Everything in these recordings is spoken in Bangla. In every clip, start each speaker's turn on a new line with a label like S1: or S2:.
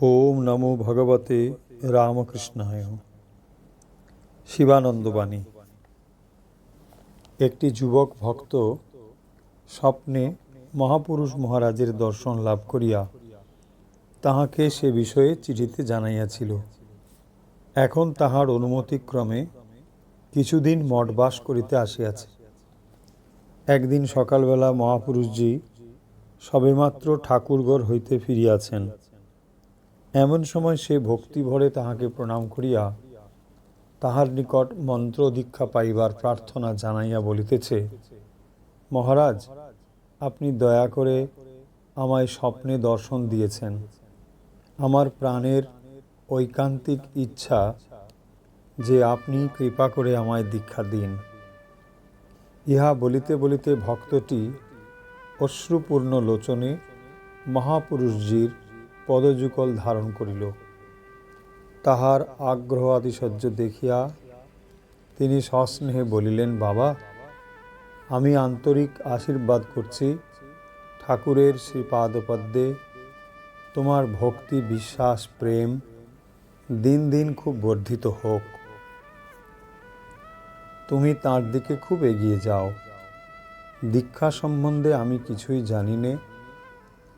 S1: ওম নমো ভগবতে রামকৃষ্ণায়। শিবানন্দবাণী। একটি যুবক ভক্ত স্বপ্নে মহাপুরুষ মহারাজের দর্শন লাভ করিয়া তাহাকে সে বিষয়ে চিঠিতে জানাইয়াছিল। এখন তাহার অনুমতিক্রমে কিছুদিন মঠবাস করিতে আসিয়াছে। একদিন সকালবেলা মহাপুরুষজি সবেমাত্র ঠাকুরঘর হইতে ফিরিয়াছেন। এমন সময় সে ভক্তি ভরে তাহাকে প্রণাম করিয়া তাহার নিকট মন্ত্র দীক্ষা পাইবার প্রার্থনা জানাইয়া বলিতেছে, মহারাজ, আপনি দয়া করে আমায় স্বপ্নে দর্শন দিয়েছেন। আমার প্রাণের ঐকান্তিক ইচ্ছা যে আপনি কৃপা করে আমায় দীক্ষা দিন। ইহা বলিতে বলিতে ভক্তটি অশ্রুপূর্ণ লোচনে মহাপুরুষজির পদযুগল ধারণ করিল। তাহার আগ্রহ আদিশয্য দেখিয়া তিনি সস্নেহে বলিলেন, বাবা, আমি আন্তরিক আশীর্বাদ করছি ঠাকুরের শ্রী পাদপদ্মে তোমার ভক্তি, বিশ্বাস, প্রেম দিন দিন খুব বর্ধিত হোক। তুমি তার দিকে খুব এগিয়ে যাও। দীক্ষা সম্বন্ধে আমি কিছুই জানি নে।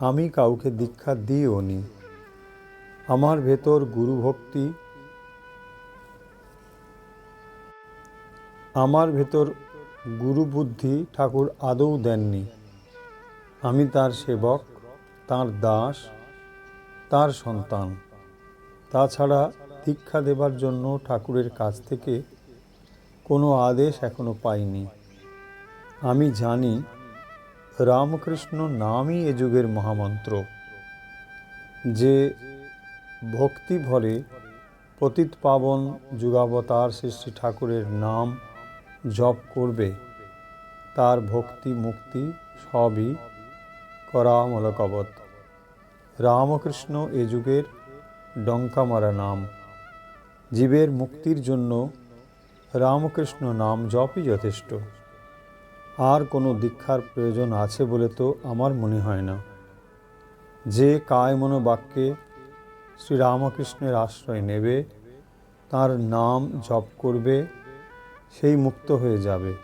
S1: আমি কাউকে দীক্ষা দিও নি। আমার ভেতর গুরু ভক্তি আমার ভেতর গুরু বুদ্ধি ঠাকুর আদৌ দেননি। আমি তার সেবক, তার দাস, তার সন্তান। তাছাড়া দীক্ষা দেবার জন্য ঠাকুরের কাছ থেকে কোনো আদেশ এখনও পাইনি। আমি জানি রামকৃষ্ণ নামই এ যুগের মহামন্ত্র, যে ভক্তি ভরে পতিত পাবন যুগাবতার শ্রী ঠাকুরের নাম জপ করবে। তার ভক্তি মুক্তি সবই করামলকবত। রামকৃষ্ণ এ যুগের ডঙ্কা মারা নাম। জীবের মুক্তির জন্য রামকৃষ্ণ নাম জপই যথেষ্ট। আর কোনো দীক্ষার প্রয়োজন আছে বলে তো আমার মনে হয় না। যে কায় মনোবাক্যে শ্রীরামকৃষ্ণের আশ্রয় নেবে, তার নাম জপ করবে, সেই মুক্ত হয়ে যাবে।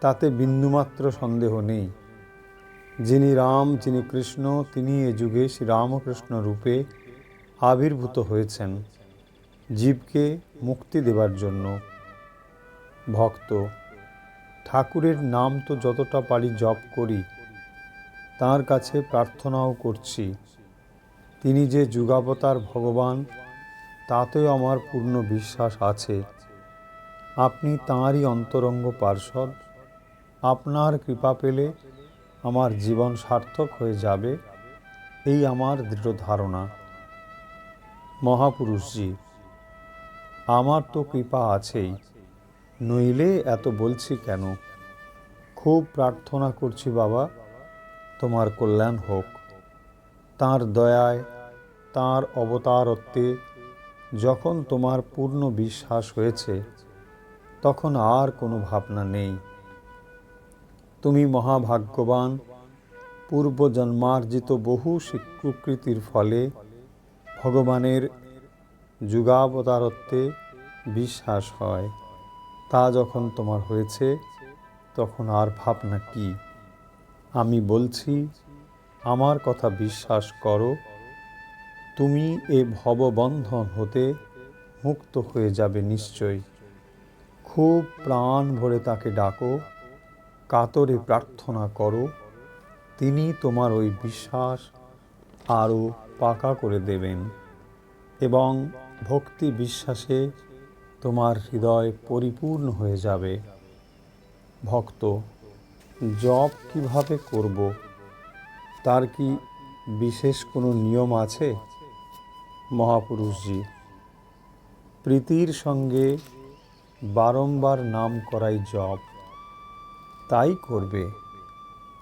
S1: তাতে বিন্দুমাত্র সন্দেহ নেই। যিনি রাম, যিনি কৃষ্ণ, তিনি এ যুগে শ্রীরামকৃষ্ণ রূপে আবির্ভূত হয়েছেন, জীবকে মুক্তি দেবার জন্য। ভক্ত ঠাকুরের নাম তো যতটা পারি জপ করি, তার কাছে প্রার্থনাও করছি। তিনি যে যুগাবতার ভগবান, তাতেও আমার পূর্ণ বিশ্বাস আছে। আপনি তাঁরই অন্তরঙ্গ পার্শ্বদ, আপনার কৃপা পেলে আমার জীবন সার্থক হয়ে যাবে, এই আমার দৃঢ় ধারণা। মহাপুরুষজি, আমার তো কৃপা আছেই। নইলে এত বলছি কেন? খুব প্রার্থনা করছি বাবা, তোমার কল্যাণ হোক। তার দয়ায়, তার অবতারত্বে যখন তোমার পূর্ণ বিশ্বাস হয়েছে, তখন আর কোনো ভাবনা নেই। তুমি মহাভাগ্যবান পূর্বজন্মার্জিত বহু স্বীকৃতির ফলে ভগবানের যুগাবতারত্বে বিশ্বাস হয়। তা যখন তোমার হয়েছে, তখন আর ভাবনা কি? আমি বলছি, আমার কথা বিশ্বাস করো, তুমি এ ভববন্ধন হতে মুক্ত হয়ে যাবে নিশ্চয় খুব প্রাণ ভরে তাকে ডাকো, কাতরে প্রার্থনা করো, তিনি তোমার ওই বিশ্বাস আরও পাকা করে দেবেন এবং ভক্তি বিশ্বাসে তোমার হৃদয় পরিপূর্ণ হয়ে যাবে। ভক্ত, জপ কীভাবে করব? তার কি বিশেষ কোনো নিয়ম আছে? মহাপুরুষজি, প্রীতির সঙ্গে বারংবার নাম করাই জপ, তাই করবে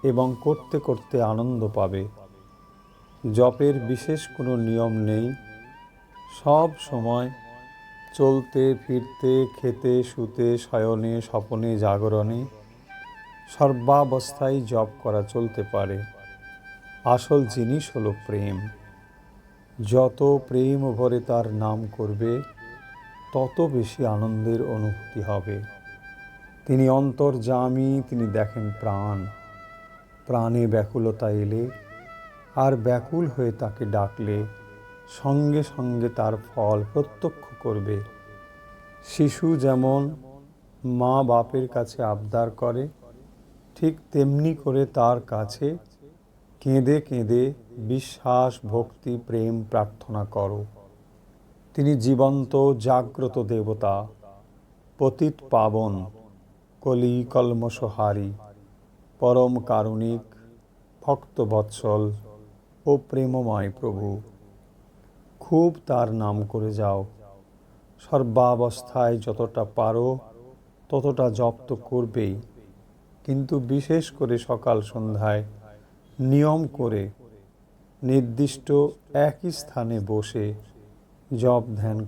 S1: এবং করতে করতে আনন্দ পাবে। জপের বিশেষ কোনো নিয়ম নেই। সব সময় চলতে, ফিরতে, খেতে, শুতে, শয়নে, স্বপনে, জাগরণে সর্বাবস্থায় জপ করা চলতে পারে। আসল জিনিস হলো প্রেম। যত প্রেম ভরে তার নাম করবে, তত বেশি আনন্দের অনুভূতি হবে। তিনি অন্তর্যামী, তিনি দেখেন প্রাণ। প্রাণে ব্যাকুলতা এলে আর ব্যাকুল হয়ে তাকে ডাকলে সঙ্গে সঙ্গে তার ফল প্রত্যক্ষ করবে। শিশু যেমন মা বাপের কাছে আবদার করে, ঠিক তেমনি করে তার কাছে কেঁদে কেঁদে বিশ্বাস, ভক্তি, প্রেম প্রার্থনা করো। তিনি জীবন্ত, জাগ্রত দেবতা, পতিত পাবন, কলি কলমসহারি, পরম কারুণিক, ভক্তবৎসল ও প্রেমময় প্রভু। খুব তার নাম করে যাও। সর্বাবস্থায় যতটা পারো, ততটা জপ তো করবেই। কিন্তু বিশেষ করে সকাল সন্ধ্যায় নিয়ম করে নির্দিষ্ট একই স্থানে বসে জপ ধ্যান